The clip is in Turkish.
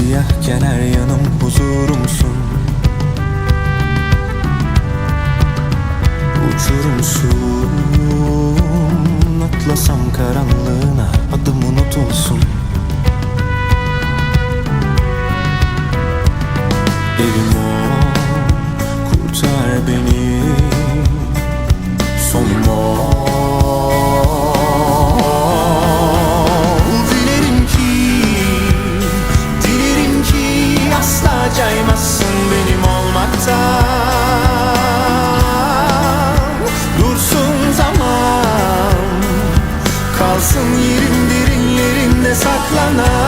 Simsiyahken her yanım huzurumsun. Uçurumsun Atlasam karanlığına adım unutulsun Evim yaymazsın benim olmaktan. Dursun zaman Kalsın yerim derinlerinde saklanan